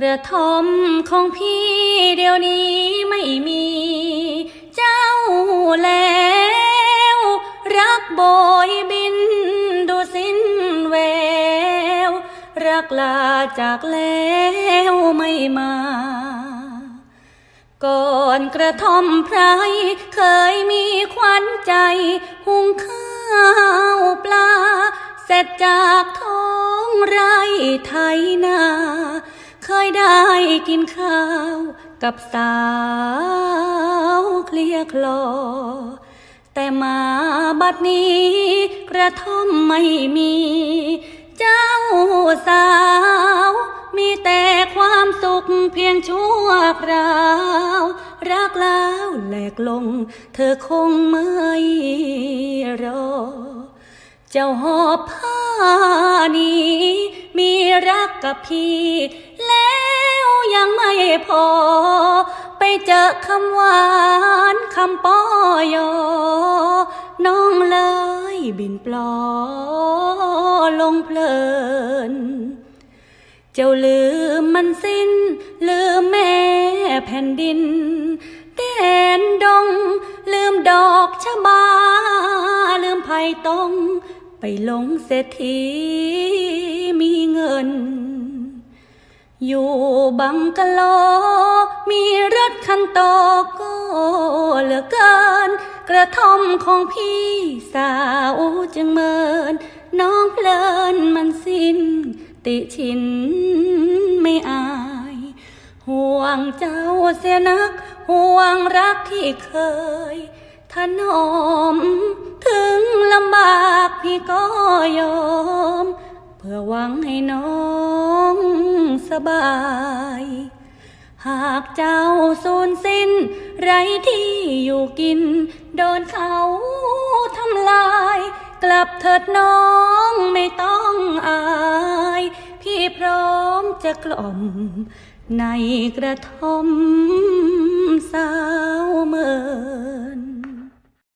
กระทอมของพี่เดี๋ยวนี้ไม่มี เจ้าแล้ว รักโบยบินดูสิ้นแวว รักลาจากแล้วไม่มา ก่อนกระทอมไพรเคยมีขวัญใจ หุงข้าวปลา เสร็จจากท้องไร่ไทยนา เคยได้กินข้าว กับสาวเคลียร์คลอ แต่มาบัดนี้ กระท่อมไม่มี เจ้าสาว มีแต่ความสุขเพียงชั่วคราว รักแล้วแหลกลง เธอคงไม่รอ เจ้าหอบผ้านี้ รักกับพี่ แล้วยังไม่พอ ไปเจอคำหวานคำป้อยอ น้องเลยบินปลอลงเพลิน เจ้าลืมมันสิ้น ลืมแม่แผ่นดินแดนดง ลืมดอกชะบา ลืมไผ่ตง ไปหลงเศรษฐีมีเงิน อยู่บังกะโล มีรถคันโตก็เหลือเกิน กระท่อมของพี่สาวจึงเมิน น้องเพลินมันสิ้น ติชินไม่อาย ห่วงเจ้าเสียนัก ห่วงรักที่เคยถนอม ก็ยอม เพื่อหวังให้น้องสบาย หากเจ้าสูญสิ้น ไรที่อยู่กิน โดนเขาทำลาย กลับเถิดน้องไม่ต้องอาย พี่พร้อมจะกล่อมในกระท่อม